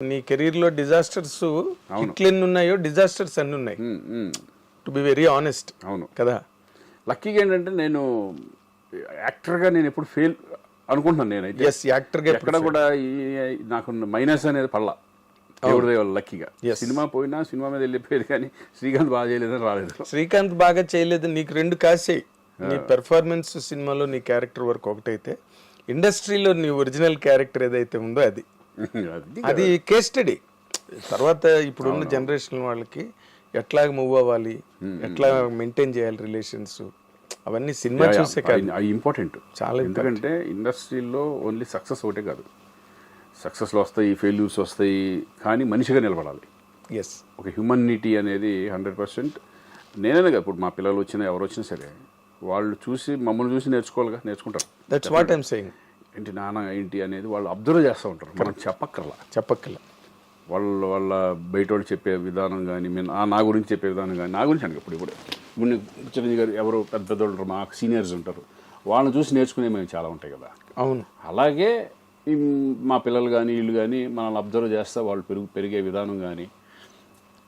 నీ కెరీర్లో డిజాస్టర్స్ ఎన్ని ఉన్నాయో డిజాస్టర్స్ అన్ని ఉన్నాయి. టు బి వెరీ ఆనెస్ట్ అవును. కదా? లక్కీగా ఏంటంటే నేను యాక్టర్గా నేను ఎప్పుడు ఫెయిల్ అనుకుంటున్నాను నేనైతే. ఎస్ యాక్టర్గా ఎక్కడ కూడా నాకు మైనస్ అనేది పడలా. దేవుడి దయ వల్ల లక్కీగా. సినిమా పోయినా సినిమా మీద వెళ్ళిపోయేది కానీ శ్రీకాంత్ బాగా చేయలేదని రాలేదు. శ్రీకాంత్ బాగా చేయలేదు నీకు రెండు కాసేయి నీ పెర్ఫార్మెన్స్ సినిమాలో నీ క్యారెక్టర్ వర్క్ ఒకటైతే ఇండస్ట్రీలో నీ ఒరిజినల్ క్యారెక్టర్ ఏదైతే ఉందో అది. అది కేస్ స్టడీ తర్వాత ఇప్పుడున్న జనరేషన్ వాళ్ళకి ఎట్లా మూవ్ అవ్వాలి ఎట్లా మెయింటైన్ చేయాలి రిలేషన్స్ అవన్నీ సినిమా చూసే కాదు. అవి ఇంపార్టెంట్ చాలా ఎందుకంటే ఇండస్ట్రీలో ఓన్లీ సక్సెస్ ఒకటే కాదు. సక్సెస్లు వస్తాయి ఫెయిల్యూర్స్ వస్తాయి కానీ మనిషిగా నిలబడాలి. ఎస్ ఒక హ్యూమనిటీ అనేది హండ్రెడ్ పర్సెంట్ నేనే కదా ఇప్పుడు మా పిల్లలు వచ్చినా ఎవరు వచ్చినా సరే వాళ్ళు చూసి మమ్మల్ని చూసి నేర్చుకోవాలిగా నేర్చుకుంటారు. దట్స్ వాట్ ఐమ్ సెయింగ్ ఏంటి నాన్న ఏంటి అనేది వాళ్ళు అబ్జర్వ్ చేస్తూ ఉంటారు. మనం చెప్పక్కర్లా. చెప్పక్కల వాళ్ళ వాళ్ళ బయట వాళ్ళు చెప్పే విధానం కానీ మేము ఆ నా గురించి చెప్పే విధానం కానీ నా గురించి అనగా ఇప్పుడు. ఇప్పుడు ఇప్పుడు చిరంజీవి గారు ఎవరు పెద్ద పెద్దోళ్ళు ఉంటారు మాకు సీనియర్స్ ఉంటారు. వాళ్ళని చూసి నేర్చుకునే మేము చాలా ఉంటాయి కదా. అవును. అలాగే మా పిల్లలు కానీ వీళ్ళు కానీ మనల్ని అబ్జర్వ్ చేస్తే వాళ్ళు పెరుగు పెరిగే విధానం కానీ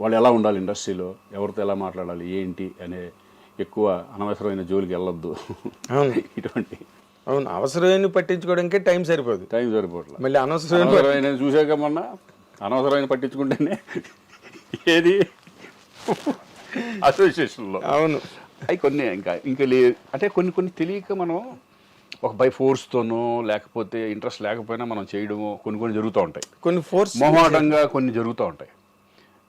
వాళ్ళు ఎలా ఉండాలి ఇండస్ట్రీలో ఎవరితో ఎలా మాట్లాడాలి ఏంటి అనే ఎక్కువ అనవసరమైన జోలికి వెళ్ళొద్దు. ఇటువంటి అవును అవసరమైన పట్టించుకోవడానికే టైం సరిపోదు. టైం సరిపోవట్లేదు మళ్ళీ అనవసరమైన చూసాక మొన్న అనవసరమైన పట్టించుకుంటేనే ఏది? అసోసియేషన్లో అవును. అవి కొన్ని ఇంకా ఇంకా లే అంటే కొన్ని కొన్ని తెలియక మనం ఒక బై ఫోర్స్తోనో లేకపోతే ఇంట్రెస్ట్ లేకపోయినా మనం చేయడము కొన్ని కొన్ని జరుగుతూ ఉంటాయి. కొన్ని ఫోర్స్ మొహమాటంగా కొన్ని జరుగుతూ ఉంటాయి.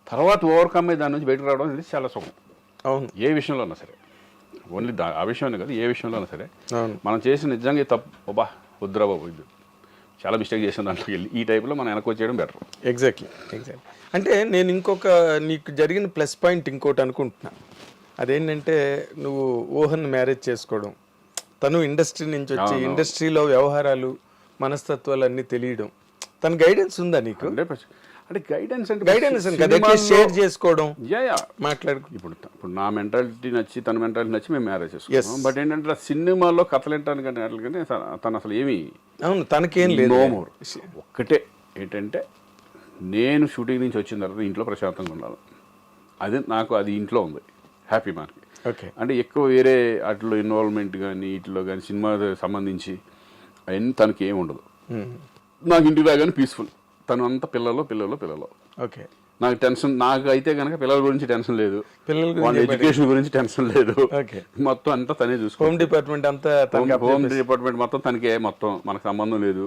తర్వాత ఓవర్కమ్ అయ్యి దాని నుంచి బయటకు రావడం అనేది చాలా సుఖం. అవును. ఏ విషయంలో అయినా సరే. ఓన్లీ దా ఆ విషయంలో కాదు ఏ విషయంలో సరే. మనం చేసిన నిజంగా తప్పు బాబా వద్దురా బాబు ఇది చాలా మిస్టేక్ చేసిన దాంట్లోకి వెళ్ళి. ఈ టైప్లో మనం వెనక్కి వచ్చేయడం బెటర్. Exactly exactly. అంటే నేను ఇంకొక నీకు జరిగిన ప్లస్ పాయింట్ ఇంకోటి అనుకుంటున్నా. అదేంటంటే నువ్వు ఊహన్ మ్యారేజ్ చేసుకోవడం. తను ఇండస్ట్రీ నుంచి వచ్చి ఇండస్ట్రీలో వ్యవహారాలు మనస్తత్వాలు అన్నీ తెలియడం. తన గైడెన్స్ ఉందా నీకు? అంటే గైడెన్స్ అంటే గైడెన్స్ షేర్ చేసుకోవడం. యా యా మాట్లాడుకు ఇప్పుడు ఇప్పుడు నా మెంటాలిటీ నచ్చి తన మెంటాలిటీ నచ్చి మేము మ్యారేజ్ చేసుకున్నాం. బట్ ఏంటంటే సినిమాలో కథలు వింటానికంటే వాటికంటే తన- తను అసలు ఏమి అవును తనకేం లేదు. నో మోర్ ఒక్కటే ఏంటంటే నేను షూటింగ్ నుంచి వచ్చిన తర్వాత ఇంట్లో ప్రశాంతంగా ఉండాలి. అది నాకు అది ఇంట్లో ఉంది. హ్యాపీ మనకి ఓకే అంటే ఎక్కువ వేరే వాటిలో ఇన్వాల్వ్మెంట్ కానీ వీటిలో కానీ సినిమా సంబంధించి అవన్నీ తనకి ఏమి ఉండదు నాకు ఇంటికి రాగానే పీస్ఫుల్ తను అంతా పిల్లలు పిల్లలు పిల్లలు. ఓకే. నాకు టెన్షన్ నాకు అయితే కనుక పిల్లల గురించి టెన్షన్ లేదు. పిల్లల వాళ్ళ ఎడ్యుకేషన్ గురించి టెన్షన్ లేదు. ఓకే. మొత్తం అంతా తనే చూసుకో హోమ్ డిపార్ట్మెంట్ అంతా హోమ్ డిపార్ట్మెంట్ మొత్తం తనకే మొత్తం మనకు సంబంధం లేదు.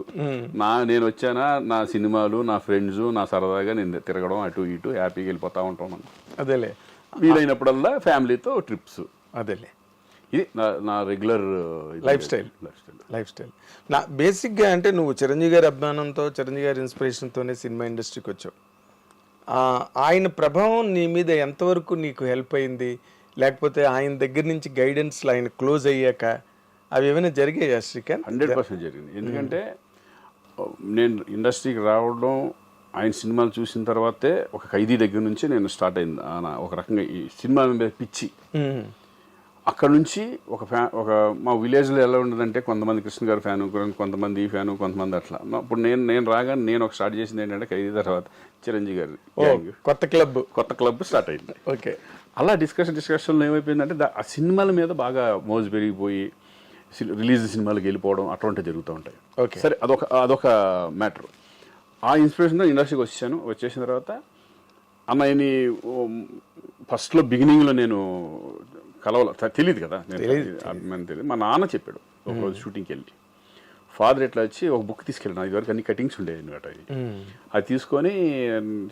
నా నేను వచ్చానా నా సినిమాలు నా ఫ్రెండ్స్ నా సరదాగా నేను తిరగడం అటు ఇటు హ్యాపీగా వెళ్ళిపోతా ఉంటాం మనం. అదేలే. వీలైనప్పుడల్లా ఫ్యామిలీతో ట్రిప్స్ అదేలే. ఇది నా నా regular Life style. Life style life style నా బేసిక్గా అంటే నువ్వు చిరంజీవి గారి అభిమానంతో చిరంజీవి గారి ఇన్స్పిరేషన్తోనే సినిమా ఇండస్ట్రీకి వచ్చావు. ఆయన ప్రభావం నీ మీద ఎంతవరకు నీకు హెల్ప్ అయింది? లేకపోతే ఆయన దగ్గర నుంచి గైడెన్స్ ఆయన క్లోజ్ అయ్యాక అవి ఏమైనా జరిగాయా శ్రీకాంత్? హండ్రెడ్ పర్సెంట్ జరిగింది. ఎందుకంటే నేను ఇండస్ట్రీకి రావడం ఆయన సినిమాలు చూసిన తర్వాతే ఒక ఖైదీ దగ్గర నుంచి నేను స్టార్ట్ అయింది. ఒక రకంగా ఈ సినిమా మీద పిచ్చి. అక్కడ నుంచి ఒక ఫ్యా ఒక మా విలేజ్లో ఎలా ఉండదంటే కొంతమంది కృష్ణ గారి ఫ్యాను కొంతమంది ఈ ఫ్యాను కొంతమంది అట్లా. ఇప్పుడు నేను నేను రాగానే నేను ఒక స్టార్ట్ చేసింది ఏంటంటే ఖైదీ తర్వాత చిరంజీవి గారి. కొత్త క్లబ్. కొత్త క్లబ్ స్టార్ట్ అయింది. ఓకే. అలా డిస్కషన్ డిస్కషన్లో ఏమైపోయిందంటే ఆ సినిమాల మీద బాగా మోజు పెరిగిపోయి రిలీజ్ సినిమాలకు వెళ్ళిపోవడం అటువంటివి జరుగుతూ ఉంటాయి. ఓకే. సరే అదొక అదొక మ్యాటర్. ఆ ఇన్స్పిరేషన్తో ఇండస్ట్రీకి వచ్చాను వచ్చేసిన తర్వాత అన్నయ్యని ఫస్ట్లో బిగినింగ్లో నేను కలవాల తెలియదు కదా. నేను తెలియదు మా నాన్న చెప్పాడు ఒకరోజు షూటింగ్కి వెళ్ళి ఫాదర్ ఎట్లా వచ్చి ఒక బుక్ తీసుకెళ్ళాను ఇదివరకు అన్ని కటింగ్స్ ఉండేవి అనమాట అవి అది తీసుకొని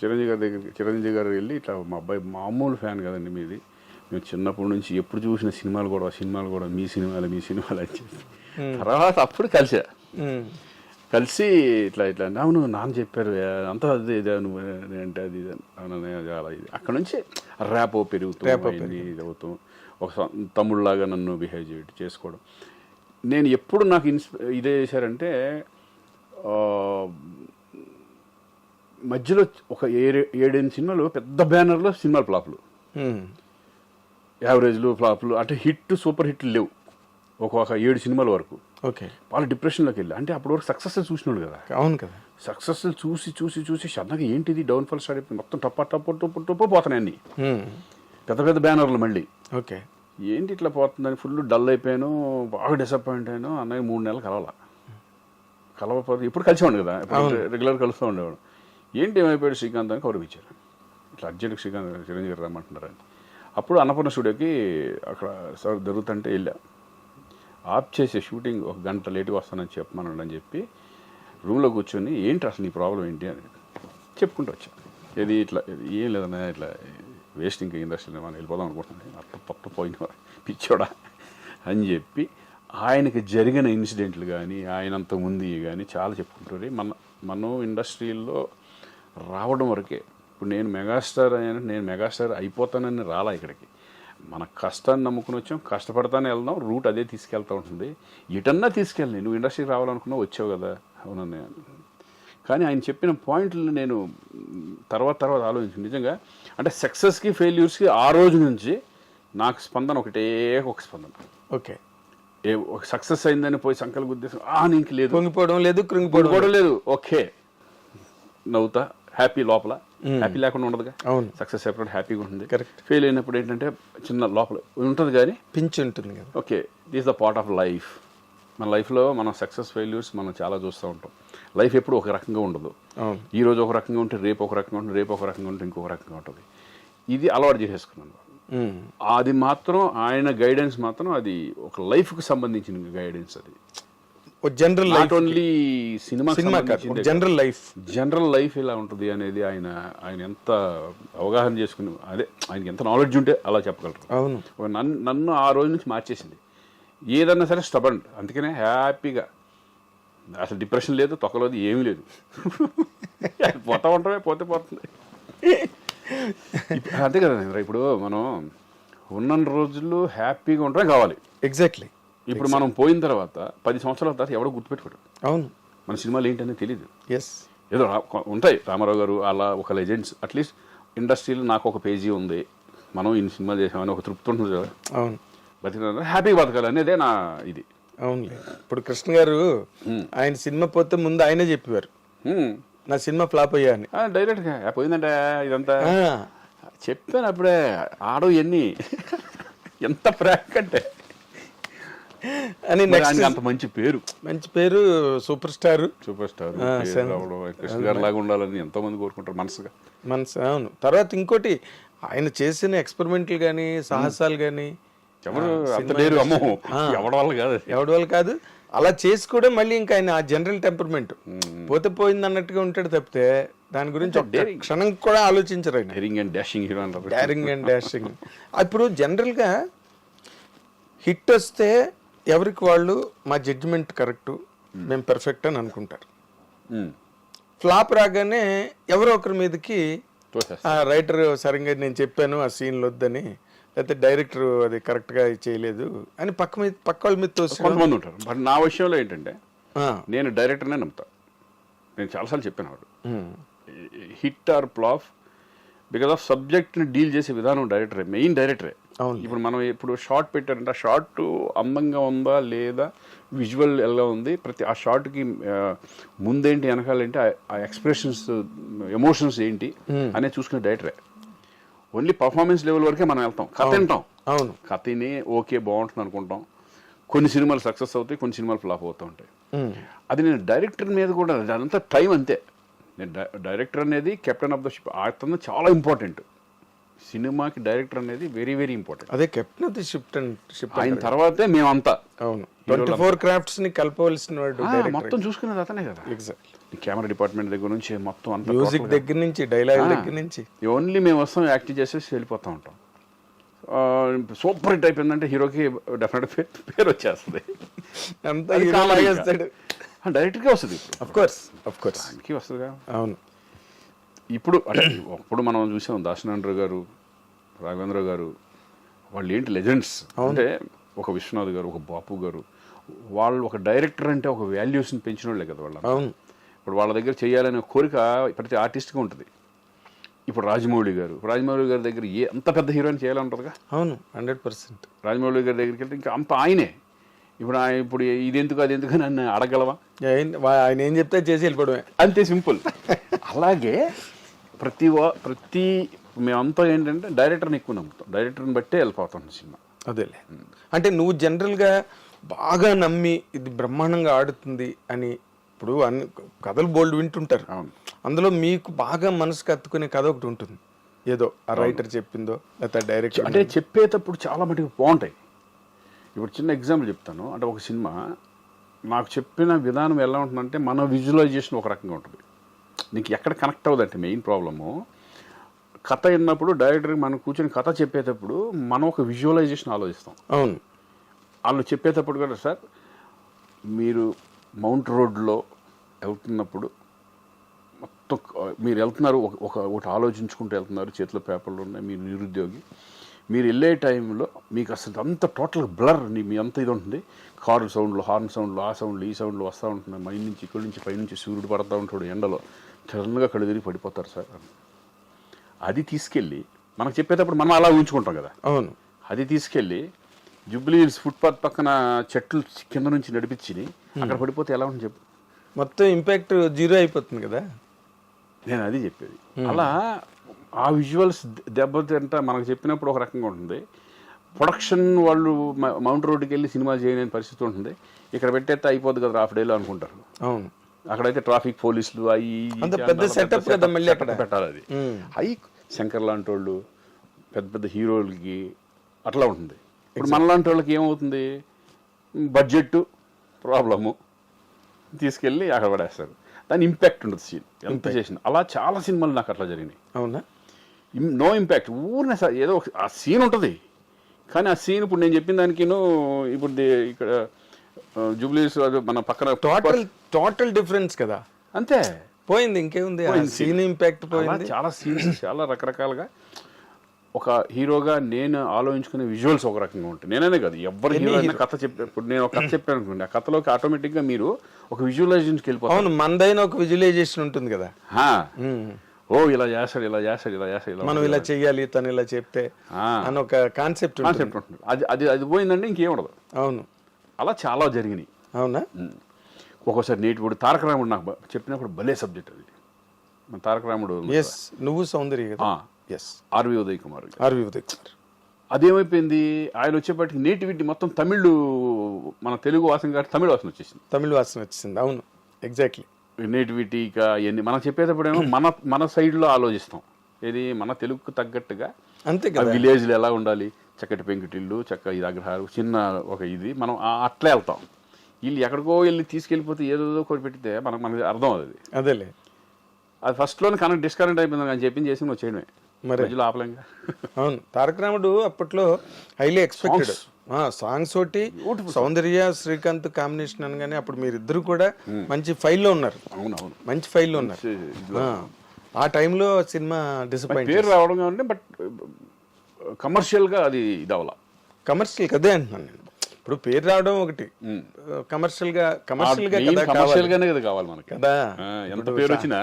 చిరంజీవి గారి దగ్గరికి చిరంజీవి గారు వెళ్ళి ఇట్లా మా అబ్బాయి మామూలు ఫ్యాన్ కదండి మీది. మేము చిన్నప్పటి నుంచి ఎప్పుడు చూసిన సినిమాలు కూడా సినిమాలు కూడా మీ సినిమాలు మీ సినిమాలు అని చెప్పి. తర్వాత అప్పుడు కలిసా. కలిసి ఇట్లా ఇట్లా అవును నాన్న చెప్పారు అంతా అదే ఇదే నువ్వు అంటే అది ఇది అక్కడ నుంచి ర్యాపో పెరుగుతూ అయింది, ఇది అవుతూ ఒక తమ్ముళ్ళలాగా నన్ను బిహేవ్ చేయడం చేసుకోవడం. నేను ఎప్పుడు నాకు ఇన్స్ప ఇదే చేశారంటే మధ్యలో ఒక ఏడు ఏడెనిమిది సినిమాలు పెద్ద బ్యానర్లో సినిమాలు ఫ్లాప్లు. యావరేజ్లు ఫ్లాప్లు అంటే హిట్ సూపర్ హిట్లు లేవు. ఒక ఒక ఏడు సినిమాల వరకు. ఓకే. వాళ్ళు డిప్రెషన్లోకి వెళ్ళి అంటే అప్పటి వరకు సక్సెస్ చూసినాడు కదా. అవును కదా. సక్సెస్ చూసి చూసి చూసి సడన్గా ఏంటిది? డౌన్ఫాల్ స్టార్ట్ అయిపోయింది. మొత్తం టప్ప టప్పు టప్పు టప్పు పోతున్నాయి. పెద్ద పెద్ద బ్యానర్లు మళ్ళీ. ఓకే. ఏంటి ఇట్లా పోతుందని ఫుల్ డల్ అయిపోయాను బాగా డిసప్పాయింట్ అయ్యాను అన్నయ్య మూడు నెలలు కలవాల. కలవకపోతే ఇప్పుడు కలిసేవాడు కదా రెగ్యులర్ కలుస్తూ ఉండేవాడు. ఏంటి ఏమైపోయాడు శ్రీకాంత్ అని కౌరవ్ ఇచ్చారు ఇట్లా అర్జెంట్ శ్రీకాంత్ చిరంజీవి గారు రమ్మంటున్నారు అని అప్పుడు అన్నపూర్ణ స్టూడియోకి అక్కడ సార్ జరుగుతుంటే వెళ్ళా. ఆఫ్ చేసే షూటింగ్ ఒక గంట లేట్గా వస్తానని చెప్పమన్నాడు అని చెప్పి రూమ్లో కూర్చొని ఏంటి అసలు నీ ప్రాబ్లం ఏంటి అని చెప్పుకుంటూ వచ్చా. ఇది ఇట్లా ఏం లేదన్నా ఇట్లా వేస్ట్ ఇంకా ఇండస్ట్రీలో మనం వెళ్ళిపోదాం అనుకుంటున్నాను. అత్త పట్ట పోయిన పిచ్చోడా అని చెప్పి ఆయనకి జరిగిన ఇన్సిడెంట్లు కానీ ఆయన అంత ముందు కానీ చాలా చెప్పుకుంటారు. మన మనం ఇండస్ట్రీల్లో రావడం వరకే ఇప్పుడు నేను మెగాస్టార్ అయ్యాను నేను మెగాస్టార్ అయిపోతానని రాలా ఇక్కడికి. మన కష్టాన్ని నమ్ముకుని వచ్చాం కష్టపడతానే వెళ్దాం రూట్ అదే తీసుకెళ్తా ఉంటుంది. ఎటన్నా తీసుకెళ్ళి నువ్వు ఇండస్ట్రీకి రావాలనుకున్నావు వచ్చావు కదా అవునన్నా కానీ ఆయన చెప్పిన పాయింట్లు నేను తర్వాత తర్వాత ఆలోచించి. నిజంగా అంటే సక్సెస్కి ఫెయిల్యూర్స్కి ఆ రోజు నుంచి నాకు స్పందన ఒకటే ఒక స్పందన. ఓకే. ఏ ఒక సక్సెస్ అయిందని పోయి సంకల్ గుద్దేశం ఆ నీకు లేదు. పొంగిపోవడం లేదు కృంగిపోవడం లేదు. ఓకే. నవ్వుతా హ్యాపీ లోపల. హ్యాపీ లేకుండా ఉండదుగా. అవును. సక్సెస్ అయినప్పుడు హ్యాపీగా ఉంటుంది. Correct. ఫెయిల్ అయినప్పుడు ఏంటంటే చిన్న లోపల ఉంటుంది కానీ పించి ఉంటుంది okay this the part of life. మన లైఫ్లో మనం సక్సెస్ ఫెయిల్యూర్స్ మనం చాలా చూస్తూ ఉంటాం. లైఫ్ ఎప్పుడు ఒక రకంగా ఉండదు. ఈ రోజు ఒక రకంగా ఉంటే రేపు ఒక రకంగా ఉంటుంది రేపు ఒక రకంగా ఉంటే ఇంకొక రకంగా ఉంటుంది. ఇది అలవాటు చేసేసుకున్నాను. అది మాత్రం ఆయన గైడెన్స్ మాత్రం అది ఒక లైఫ్కి సంబంధించిన గైడెన్స్ అది. General not only cinema cinema general life. General life ఎలా ఉంటుంది అనేది ఆయన ఆయన ఎంత అవగాహన చేసుకుని అదే ఆయనకి ఎంత నాలెడ్జ్ ఉంటే అలా చెప్పగలరు. అవును. నన్ను నన్ను ఆ రోజు నుంచి మార్చేసింది. ఏదన్నా సరే స్టబన్ అందుకనే హ్యాపీగా. అసలు డిప్రెషన్ లేదు తొక్కలేదు ఏమీ లేదు. పోతా ఉంటామే పోతే పోతుంది. అంతే కదా ఇప్పుడు మనం ఉన్న రోజులు హ్యాపీగా ఉండటమే కావాలి. ఎగ్జాక్ట్లీ ఇప్పుడు మనం పోయిన తర్వాత పది సంవత్సరాల తర్వాత ఎవడో గుర్తుపెట్టుకోడు. అవును. మన సినిమాలు ఏంటనేది తెలియదు ఎస్ ఏదో ఉంటాయి. రామారావు గారు అలా ఒక లెజెండ్స్. అట్లీస్ట్ ఇండస్ట్రీలో నాకు ఒక పేజీ ఉంది. మనం ఇన్ని సినిమాలు చేసామని ఒక తృప్తి ఉంటుంది కదా. అవును. బతికిన హ్యాపీ బతకాలి అనేదే నా ఇది. అవునులే. ఇప్పుడు కృష్ణ గారు ఆయన సినిమా పోతే ముందు ఆయనే చెప్పేవారు. నా సినిమా ఫ్లాప్ అయ్యా అని. డైరెక్ట్గా. "ఆ, పోయిందంటే ఇదంతా? చెప్పాను అప్పుడే ఆడు ఎన్ని? ఎంత ప్రాంక్ అంటే. అని అంత మంచి పేరు. మంచి పేరు super star. Super star. Krishna garu లాగా ఉండాలని ఎంతో మంది కోరుకుంటారు మనసుగా. మనసు అవును. తర్వాత ఇంకోటి ఆయన చేసిన ఎక్స్పెరిమెంట్లు కానీ సాహసాలు కానీ ఎవరు అంత లేరు అమ్మో. ఎవడ వల్ల కాదు. ఎవడి వాళ్ళు కాదు? అలా చేసి కూడా మళ్ళీ ఇంకా ఆయన ఆ జనరల్ టెంపర్మెంట్. పోతే పోయింది అన్నట్టుగా ఉంటాడు తప్పితే దాని గురించి క్షణం కూడా ఆలోచించరు ఆయన. డైరింగ్ అండ్ డాషింగ్ హీరో అంటారు డారింగ్ అండ్ డాషింగ్. ఇప్పుడు జనరల్గా హిట్ వస్తే ఎవరికి వాళ్ళు మా జడ్జిమెంట్ కరెక్ట్ మేము. పెర్ఫెక్ట్ అని అనుకుంటారు. ఫ్లాప్ రాగానే ఎవరో ఒకరి మీదకి రైటర్ సరిగ్గా నేను చెప్పాను ఆ సీన్లు వద్దని లేకపోతే డైరెక్టర్ అది కరెక్ట్గా చేయలేదు అని పక్క మీద పక్క వాళ్ళ మీద తోసి కొంతమంది ఉంటారు. బట్ నా విషయంలో ఏంటంటే నేను డైరెక్టర్నే నమ్ముతా. నేను చాలాసార్లు చెప్పాను వాడు hit or flop because of సబ్జెక్ట్ని డీల్ చేసే విధానం డైరెక్టరే మెయిన్ డైరెక్టరే. అవును. ఇప్పుడు మనం ఇప్పుడు షార్ట్ పెట్టారంటే ఆ షార్ట్ అందంగా ఉందా లేదా విజువల్ ఎలా ఉంది ప్రతి ఆ షార్ట్కి ముందేంటి వెనకాలేంటి ఆ ఎక్స్ప్రెషన్స్ ఎమోషన్స్ ఏంటి అనేది చూసుకునే డైరెక్టరే. ఓన్లీ పర్ఫార్మెన్స్ లెవెల్ వరకే మనం వెళ్తాం. కథ వింటాం. అవును. కథని ఓకే బాగుంటుంది అనుకుంటాం. కొన్ని సినిమాలు సక్సెస్ అవుతాయి కొన్ని సినిమాలు ఫ్లాప్ అవుతూ ఉంటాయి. అది నేను డైరెక్టర్ మీద కూడా అదంతా టైం అంతే. నేను డైరెక్టర్ అనేది కెప్టెన్ ఆఫ్ ద షిప్ అతను చాలా ఇంపార్టెంట్ సినిమాకి డైరెక్టర్ అనేది వెరీ వెరీ ఇంపార్టెంట్ అదే captain of the ship ship ఆయన తర్వాతే మేమంతా. అవును. ట్వంటీ ఫోర్ క్రాఫ్ట్స్ని కలపవలసిన మొత్తం చూసుకునేది అతనే కదా. ఎగ్జాక్ట్ కెమెరా డిపార్ట్మెంట్ దగ్గర నుంచి మొత్తం అంతా మ్యూజిక్ దగ్గర నుంచి డైలాగ్ దగ్గర నుంచి. ఓన్లీ మేము వస్తాం యాక్ట్ చేసేసి వెళ్ళిపోతూ ఉంటాం. సూపర్ హిట్ అయిపోయిందంటే హీరోకి డెఫినెట్ పేరు వచ్చేస్తుంది. అంతా డైరెక్ట్గా వస్తుంది అఫ్ కోర్స్ అఫ్ కోర్స్ ఆయనకి వస్తుందిగా. అవును. ఇప్పుడు అప్పుడు మనం చూసాం దాసనాండ్ర గారు రాఘవేంద్ర గారు వాళ్ళు ఏంటి లెజెండ్స్ అంటే ఒక విశ్వనాథ్ గారు ఒక బాపు గారు వాళ్ళు ఒక డైరెక్టర్ అంటే ఒక వాల్యూస్ని పెంచిన వాళ్ళే కదా వాళ్ళు అవును. ఇప్పుడు వాళ్ళ దగ్గర చేయాలనే కోరిక ప్రతి ఆర్టిస్ట్కి ఉంటుంది. ఇప్పుడు రాజమౌళి గారు రాజమౌళి గారి దగ్గర ఏ అంత పెద్ద హీరోయిన్ చేయాలని ఉంటుందిగా అవును హండ్రెడ్ పర్సెంట్ రాజమౌళి గారి దగ్గరికి వెళ్తే ఇంకా అంత ఆయనే. ఇప్పుడు ఆయన ఇప్పుడు ఇది ఎందుకు అది ఎందుకు నన్ను అడగలవా? ఆయన ఏం చెప్తే చేసి వెళ్ళిపోవడమే. అంతే సింపుల్. అలాగే ప్రతి ప్రతి మేమంతా ఏంటంటే డైరెక్టర్ని ఎక్కువ నమ్ముతాం. డైరెక్టర్ని బట్టే వెళ్ళిపోతాం సినిమా. అదేలే. అంటే నువ్వు జనరల్గా బాగా నమ్మి ఇది బ్రహ్మాండంగా ఆడుతుంది అని ఇప్పుడు అన్ని కథలు బోల్డ్ వింటుంటారు. అవును. అందులో మీకు బాగా మనసుకు హత్తుకునే కథ ఒకటి ఉంటుంది. ఏదో ఆ రైటర్ చెప్పిందో లేకపోతే డైరెక్టర్ అంటే చెప్పేటప్పుడు చాలా మటుకు బాగుంటాయి. ఇప్పుడు చిన్న ఎగ్జాంపుల్ చెప్తాను. అంటే ఒక సినిమా నాకు చెప్పిన విధానం ఎలా ఉంటుందంటే మన విజువలైజేషన్ ఒక రకంగా ఉంటుంది. నీకు ఎక్కడ కనెక్ట్ అవ్వదంటే మెయిన్ ప్రాబ్లము కథ విన్నప్పుడు డైరెక్టర్ మనం కూర్చొని కథ చెప్పేటప్పుడు మనం ఒక విజువలైజేషన్ ఆలోచిస్తాం. అవును. వాళ్ళు చెప్పేటప్పుడు కూడా సార్ మీరు మౌంట్ రోడ్లో వెళ్తున్నప్పుడు మొత్తం మీరు వెళ్తున్నారు ఒక ఒక ఒకటి ఆలోచించుకుంటూ వెళ్తున్నారు చేతిలో పేపర్లు ఉన్నాయి మీరు నిరుద్యోగి. మీరు వెళ్ళే టైంలో మీకు అసలు అంత టోటల్ బ్లర్ మీ అంత ఇది ఉంటుంది. కారు సౌండ్లు హార్న్ సౌండ్లు ఆ సౌండ్లు ఈ సౌండ్లు వస్తూ ఉంటున్నాయి. మై నుంచి ఇక్కడి నుంచి పై నుంచి సూర్యుడు పడతా ఉంటాడు ఎండలో. తెల్లగా కళ్ళు తిరిగి పడిపోతారు సార్. అది తీసుకెళ్ళి మనకు చెప్పేటప్పుడు మనం అలా ఊహించుకుంటాం కదా. అవును. అది తీసుకెళ్ళి జూబ్లీ హిల్స్ ఫుట్పాత్ పక్కన చెట్లు కింద నుంచి నడిపించి అక్కడ పడిపోతే ఎలా ఉంటుంది చెప్పు? మొత్తం ఇంపాక్ట్ జీరో అయిపోతుంది కదా? నేను అది చెప్పేది. అలా ఆ విజువల్స్ దెబ్బతింట మనకు చెప్పినప్పుడు ఒక రకంగా ఉంటుంది. ప్రొడక్షన్ వాళ్ళు మౌంట్ రోడ్డుకి వెళ్ళి సినిమా చేయలేని పరిస్థితి ఉంటుంది. ఇక్కడ పెట్టేస్తే అయిపోద్ది కదా హాఫ్ డేలో అనుకుంటారు. అవును. అక్కడైతే ట్రాఫిక్ పోలీసులు అవి పెద్ద setup కదా మళ్ళీ అక్కడ. పెట్టాలి అది. అవి శంకర్ లాంటి వాళ్ళు పెద్ద పెద్ద హీరోలకి అట్లా ఉంటుంది. ఇప్పుడు మనలాంటి వాళ్ళకి ఏమవుతుంది? Budget problem. తీసుకెళ్ళి అక్కడ పడేస్తారు దాని ఇంపాక్ట్ ఉండదు సీన్. ఎంత చేసిన. అలా చాలా సినిమాలు నాకు అట్లా జరిగినాయి. అవునా? నో ఇంపాక్ట్ ఊరినే ఏదో ఒక- ఆ సీన్ ఉంటుంది. కానీ ఆ సీన్ ఇప్పుడు నేను చెప్పిన దానికిను ఇప్పుడు ఇక్కడ జూబ్లీస్ మన పక్కన టోటల్ టోటల్ డిఫరెన్స్ కదా. అంతే. పోయింది ఇంకేముంది. సీన్ ఇంపాక్ట్ పోయింది. చాలా సీన్స్ చాలా రకరకాలుగా ఒక హీరోగా నేను ఆలోచించుకునే విజువల్స్ ఒక రకంగా ఉంటాయి. నేనే కాదు ఎవరు హీరో కథ చెప్పే ఇప్పుడు నేను ఒక కథ చెప్పాను అనుకోండి ఆ కథలోకి ఆటోమేటిక్గా మీరు ఒక విజువలైజేషన్కి వెళ్ళిపోతారు. అవును మనదైన ఒక విజువలైజేషన్ ఉంటుంది కదా. ఓ ఇలా చేస్తాడు ఇలా చేస్తాడు ఇలా చేస్తాడు ఇలా మనం ఇలా చెయ్యాలి తను ఇలా చెప్తే. అని ఒక కాన్సెప్ట్ కాన్సెప్ట్ ఉంటుంది. అది అది అది పోయిందంటే ఇంకేం ఉండదు అవును. అలా చాలా జరిగినాయి. అవునా. ఒక్కోసారి నేటి ఇప్పుడు తారక రాముడు నాకు చెప్పినప్పుడు భలే సబ్జెక్ట్ అది. మన తారక రాముడు ఎస్ నువ్వు Soundarya. Yes RV Uday Kumar. RV Uday Kumar అదేమైపోయింది? ఆయన వచ్చేప్పటికి నేటివిటీ మొత్తం తమిళ్ మన తెలుగు వాసన కాదు తమిళ వాసన వచ్చేసింది. తమిళ వాసన వచ్చింది అవును. ఎగ్జాక్ట్లీ నేటివిటీ ఇక ఇవన్నీ మనం చెప్పేటప్పుడేమో మన మన సైడ్లో ఆలోచిస్తాం. ఏది మన తెలుగుకు తగ్గట్టుగా అంతే కదా. విలేజ్లో ఎలా ఉండాలి? చక్కటి పెంకుటిల్లు చక్క ఇది అగ్రహారం చిన్న ఒక ఇది. మనం అట్లే వెళ్తాం. వీళ్ళు ఎక్కడికో వెళ్ళి తీసుకెళ్ళిపోతే ఏదో కొట్టి పెడితే మనకు మనకి అర్థం అవుతుంది అదేలే. అది ఫస్ట్లోనే కనెక్ట్ డిస్కనెక్ట్ అయిపోయింది కానీ చెప్పింది చేసి నువ్వు చేయడమే మరి. ఆపలేంగా అవును. తారక రాముడు అప్పట్లో హైలీ ఎక్స్పెక్టెడ్ సాంగ్స్ ఒకటి సౌందర్య శ్రీకాంత్ కాంబినేషన్ అనగానే అప్పుడు మీరిద్దరు కూడా మంచి ఫైల్లో ఉన్నారు. అవును అవును మంచి ఫైల్లో ఉన్నారు. ఆ, ఆ టైంలో సినిమా డిసప్పాయింట్ పేరు రావడం కాబట్టి బట్ కమర్షియల్గా అది ఇది అవ్వాల. కమర్షియల్ కదే అంటున్నాను నేను. ఇప్పుడు పేరు రావడం ఒకటి. కమర్షియల్గా కమర్షియల్గా కమర్షియల్ కావాలి. గానే కదా కావాలి మనకి. కదా? ఎంత పేరు వచ్చినా.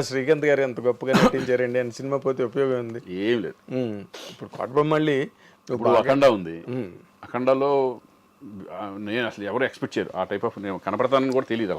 శ్రీకాంత్ గారు ఎంత గొప్పగా నటించారండి అని సినిమా పోతే ఉపయోగం ఉంది. ఏం లేదు. ఇప్పుడు కొట్టబొమ్మళ్ళి ఇప్పుడు అఖండ ఉంది. అఖండలో నేను అసలు ఎవరు ఎక్స్పెక్ట్ చేయరు. ఆ టైప్ ఆఫ్ నేను కనపడతానని కూడా తెలియదు